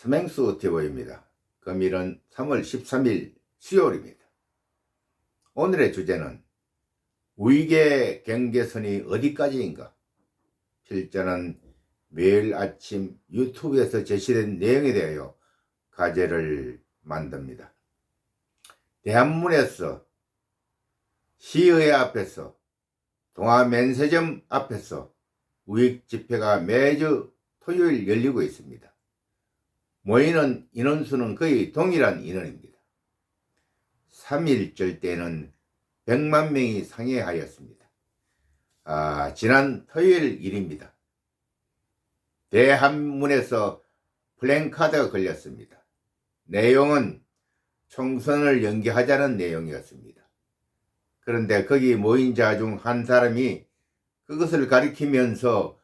스맹수 TV입니다. 금일은 3월 13일 수요일입니다. 오늘의 주제는 위계 경계선이 어디까지인가? 필자는 매일 아침 유튜브에서 제시된 내용에 대하여 가제를 만듭니다. 대한문에서 시의회 앞에서 동아면세점 앞에서 우익 집회가 매주 토요일 열리고 있습니다. 모이는 인원수는 거의 동일한 인원입니다. 3일절 때는 100만 명이 상회하였습니다. 아, 지난 토요일 일입니다. 대한문에서 플랜카드가 걸렸습니다. 내용은 총선을 연기하자는 내용이었습니다. 그런데 거기 모인 자 중 한 사람이 그것을 가리키면서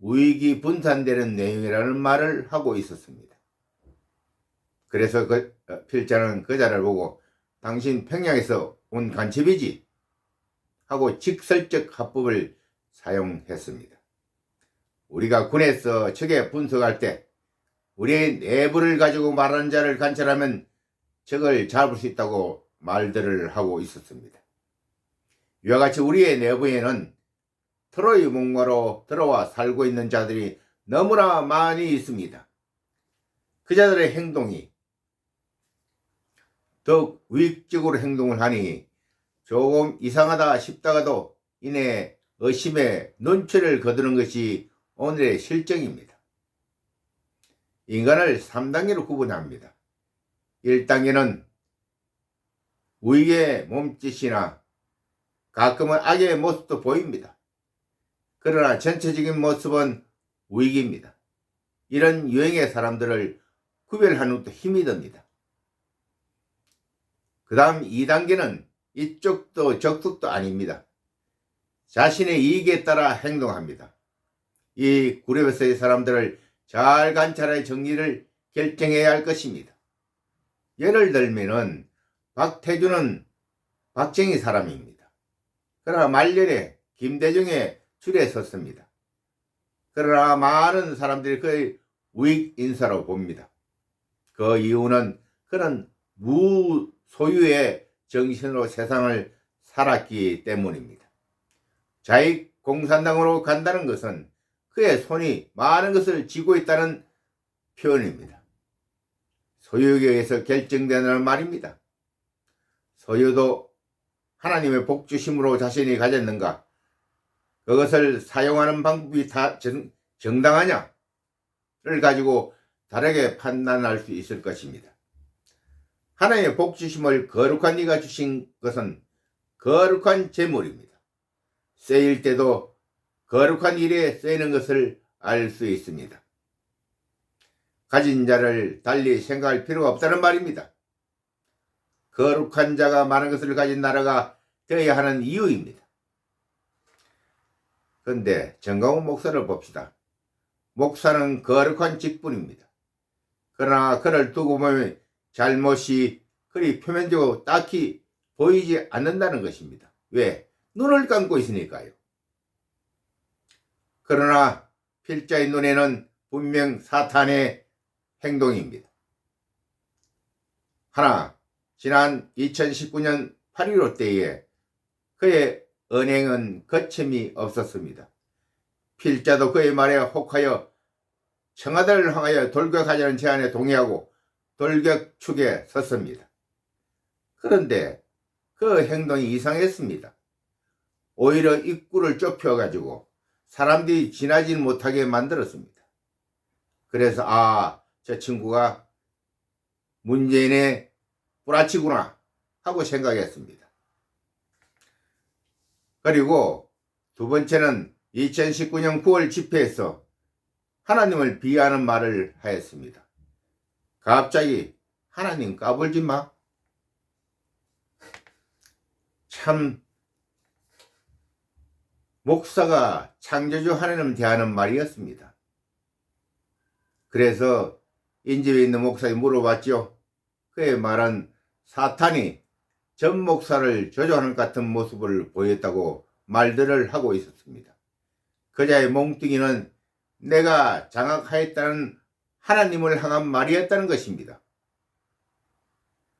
우익이 분산되는 내용이라는 말을 하고 있었습니다. 그래서 그 어, 필자는 그 자를 보고 당신 평양에서 온 간첩이지 하고 직설적 합법을 사용했습니다. 우리가 군에서 적에 분석할 때 우리의 내부를 가지고 말하는 자를 관찰하면 적을 잡을 수 있다고 말들을 하고 있었습니다. 이와 같이 우리의 내부에는 트로이 목마로 들어와 살고 있는 자들이 너무나 많이 있습니다. 그 자들의 행동이 더욱 위익적으로 행동을 하니 조금 이상하다 싶다가도 이내 의심의 눈치를 거두는 것이 오늘의 실정입니다. 인간을 3단계로 구분합니다. 1단계는 우익의 몸짓이나 가끔은 악의 모습도 보입니다. 그러나 전체적인 모습은 우익입니다. 이런 유행의 사람들을 구별하는 것도 힘이 듭니다. 그 다음 2단계는 이쪽도 적극도 아닙니다. 자신의 이익에 따라 행동합니다. 이 그룹에서의 사람들을 잘 관찰해 정리를 결정해야 할 것입니다. 예를 들면은 박태주는 박정희 사람입니다. 그러나 말년에 김대중의 줄에 섰습니다. 그러나 많은 사람들이 그의 우익 인사로 봅니다. 그 이유는 그는 무 소유의 정신으로 세상을 살았기 때문입니다. 자익 공산당으로 간다는 것은 그의 손이 많은 것을 쥐고 있다는 표현입니다. 소유에 의해서 결정되는 말입니다. 소유도 하나님의 복주심으로 자신이 가졌는가? 그것을 사용하는 방법이 다 정, 정당하냐를 가지고 다르게 판단할 수 있을 것입니다. 하나님의 복 주심을 거룩한 이가 주신 것은 거룩한 재물입니다. 쓰일 때도 거룩한 일에 쓰이는 것을 알 수 있습니다. 가진 자를 달리 생각할 필요가 없다는 말입니다. 거룩한 자가 많은 것을 가진 나라가 되어야 하는 이유입니다. 그런데 정강훈 목사를 봅시다. 목사는 거룩한 직분입니다. 그러나 그를 두고 보면 잘못이 그리 표면적으로 딱히 보이지 않는다는 것입니다. 왜? 눈을 감고 있으니까요. 그러나 필자의 눈에는 분명 사탄의 행동입니다. 하나, 지난 2019년 8.15 때에 그의 은행은 거침이 없었습니다. 필자도 그의 말에 혹하여 청와대를 향하여 돌격하자는 제안에 동의하고 돌격 축에 섰습니다. 그런데 그 행동이 이상했습니다. 오히려 입구를 좁혀가지고 사람들이 지나지 못하게 만들었습니다. 그래서 아, 저 친구가 문재인의 뿌라치구나 하고 생각했습니다. 그리고 두 번째는 2019년 9월 집회에서 하나님을 비하하는 말을 하였습니다. 갑자기 하나님 까불지 마. 참 목사가 창조주 하나님을 대하는 말이었습니다. 그래서 인집에 있는 목사에 물어봤죠. 그의 말은 사탄이 전 목사를 조종하는 같은 모습을 보였다고 말들을 하고 있었습니다. 그자의 몽뚱이는 내가 장악하였다는 하나님을 향한 말이었다는 것입니다.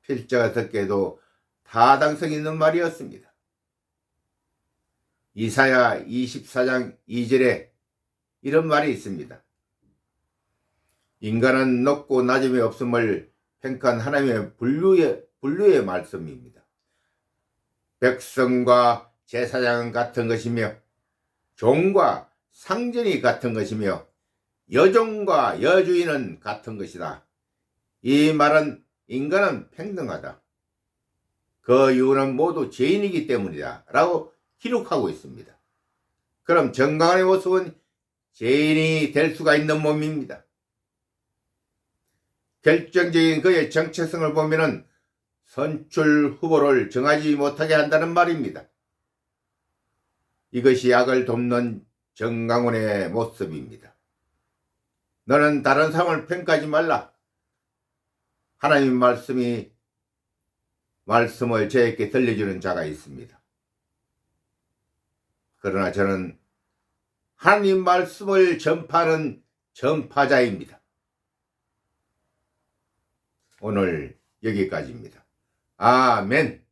필자가 듣기에도 타당성 있는 말이었습니다. 이사야 24장 2절에 이런 말이 있습니다. 인간은 높고 낮음이 없음을 평가한 하나님의 분류의, 분류의 말씀입니다. 백성과 제사장은 같은 것이며 종과 상전이 같은 것이며 여종과 여주인은 같은 것이다. 이 말은 인간은 평등하다. 그 이유는 모두 죄인이기 때문이다. 라고 기록하고 있습니다. 그럼 정강원의 모습은 죄인이 될 수가 있는 몸입니다. 결정적인 그의 정체성을 보면은 선출 후보를 정하지 못하게 한다는 말입니다. 이것이 악을 돕는 정강원의 모습입니다. 너는 다른 사람을 평가하지 말라. 하나님 말씀이 말씀을 저에게 들려주는 자가 있습니다. 그러나 저는 하나님 말씀을 전파하는 전파자입니다. 오늘 여기까지입니다. 아멘.